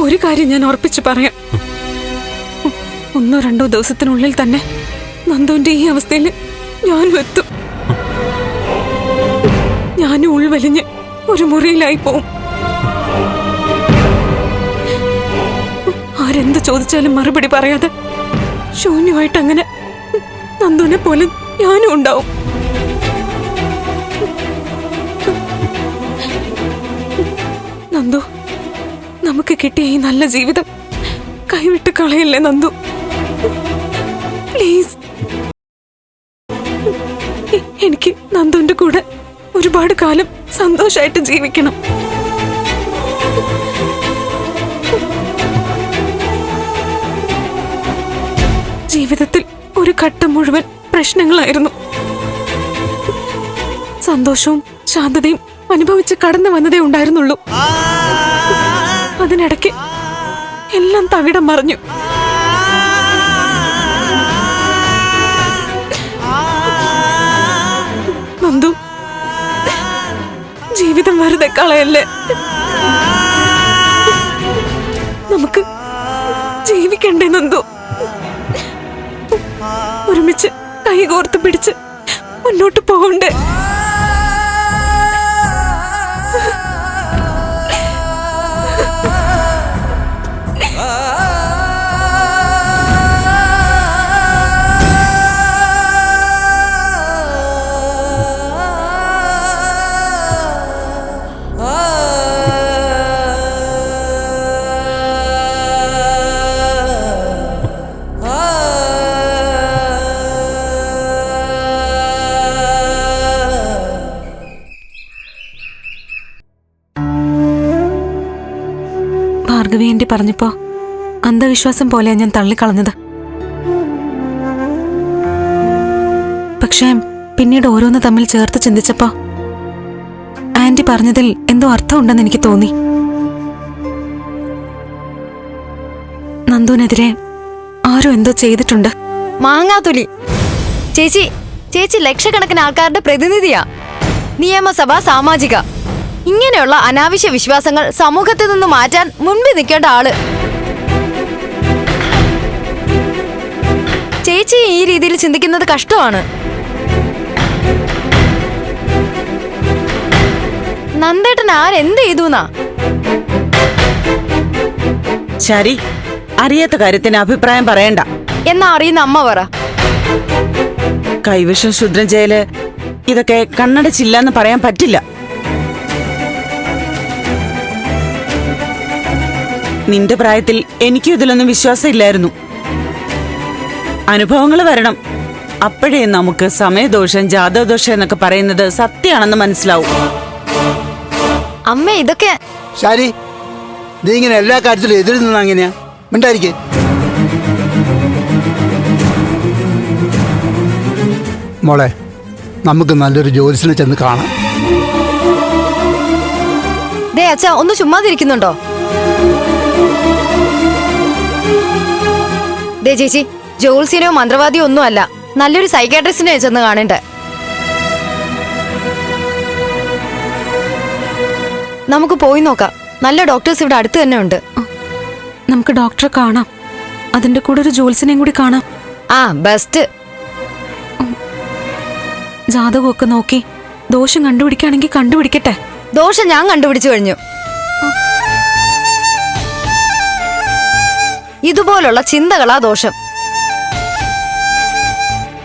ഒരു കാര്യം ഞാൻ ഉറപ്പിച്ചു പറയാം. ഒന്നോ രണ്ടോ ദിവസത്തിനുള്ളിൽ തന്നെ നന്ദുവിന്റെ ഈ അവസ്ഥയിൽ ഞാനും എത്തും ഞാനും ഉൾവലിഞ്ഞ് ഒരു മുറിയിലായി പോവും. ആരെന്ത് ചോദിച്ചാലും മറുപടി പറയാതെ ശൂന്യമായിട്ട് അങ്ങനെ നന്ദുവിനെ പോലെ ഞാനും ഉണ്ടാവും. നന്ദു നമുക്ക് കിട്ടിയ ഈ നല്ല ജീവിതം കൈവിട്ട് കളയല്ലേ നന്ദു? പ്ലീസ് എനിക്ക് നന്ദുന്റെ കൂടെ ഒരുപാട് കാലം സന്തോഷമായിട്ട് ജീവിക്കണം. ജീവിതത്തിൽ ഒരു ഘട്ടം മുഴുവൻ പ്രശ്നങ്ങളായിരുന്നു. സന്തോഷവും ശാന്തതയും അനുഭവിച്ച് കടന്നു വന്നതേ ഉണ്ടായിരുന്നുള്ളൂ. അതിനിടയ്ക്ക് എല്ലാം തകിടം മറിഞ്ഞു. നന്ദു ജീവിതം വെറുതെ കളയല്ലേ? നമുക്ക് ജീവിക്കണ്ടേ നന്ദു? ഒരുമിച്ച് കൈകോർത്ത് പിടിച്ച് മുന്നോട്ട് പോകണ്ടേ? ഭാർഗവി എന്റെ പറഞ്ഞപ്പോ അന്ധവിശ്വാസം പോലെയാണ് ഞാൻ തള്ളിക്കളഞ്ഞത്. പക്ഷേ പിന്നീട് ഓരോന്ന് തമ്മിൽ ചേർത്ത് ചിന്തിച്ചപ്പോ ആന്റി പറഞ്ഞതിൽ എന്തോ അർത്ഥമുണ്ടെന്ന് എനിക്ക് തോന്നി. നന്ദുവിനെതിരെ ആരോ എന്തോ ചെയ്തിട്ടുണ്ട്. മാങ്ങാതുലി ചേച്ചി ചേച്ചി ലക്ഷക്കണക്കിന് ആൾക്കാരുടെ പ്രതിനിധിയാ. നിയമസഭ സാമാജിക. ഇങ്ങനെയുള്ള അനാവശ്യ വിശ്വാസങ്ങൾ സമൂഹത്തിൽ നിന്ന് മാറ്റാൻ മുൻപിൽ നിൽക്കേണ്ട ആൾ. ചേച്ചി ഈ രീതിയിൽ ചിന്തിക്കുന്നത് കഷ്ടമാണ്. നന്ദേട്ടൻ ആരെന്ത് ചെയ്തുന്നാ? ശരി അറിയാത്ത കാര്യത്തിന് അഭിപ്രായം പറയണ്ട. എന്നാ അറിയുന്ന അമ്മ പറ. കൈവിഷം ശുദ്രം ചെയ്യൽ ഇതൊക്കെ കണ്ണടച്ചില്ല എന്ന് പറയാൻ പറ്റില്ല. നിന്റെ പ്രായത്തിൽ എനിക്കും ഇതിലൊന്നും വിശ്വാസം ഇല്ലായിരുന്നു അനുഭവങ്ങൾ വരണം. അപ്പോഴേ നമുക്ക് സമയദോഷം ജാതകദോഷം എന്നൊക്കെ പറയുന്നത് സത്യമാണെന്ന് മനസ്സിലാവും. അമ്മ ഇതൊക്കെ ശാരി നീ ഇങ്ങനെ എല്ലാ കാര്യത്തിലും എതിര് നിന്നാ മിണ്ടായിരിക്കേ. മോളെ നമുക്ക് നല്ലൊരു ജ്യോതിഷനെ ചെന്ന് കാണാം. ദേ അച്ഛാ ഒന്ന് ചുമ്മാതിരിക്കുന്നുണ്ടോ? ദേ ചേച്ചി ജോൾസിനോ മന്ത്രവാദിയോ ഒന്നും അല്ല നല്ലൊരു സൈക്കാട്രിസ്റ്റിനെ ചെന്ന് കാണണ്ടേ? നമുക്ക് പോയി നോക്കാം. നല്ല ഡോക്ടേഴ്സ് ഇവിടെ അടുത്ത് തന്നെ ഉണ്ട്. നമുക്ക് ഡോക്ടറെ കാണാം. അതിന്റെ കൂടെ ഒരു ജോൽസിനെയും കൂടി കാണാം. ആ ബെസ്റ്റ്. ജാതകമൊക്കെ നോക്കി ദോഷം കണ്ടുപിടിക്കുകയാണെങ്കിൽ കണ്ടുപിടിക്കട്ടെ. ദോഷം ഞാൻ കണ്ടുപിടിച്ചു കഴിഞ്ഞു. ഇതുപോലുള്ള ചിന്തകളാ ദോഷം.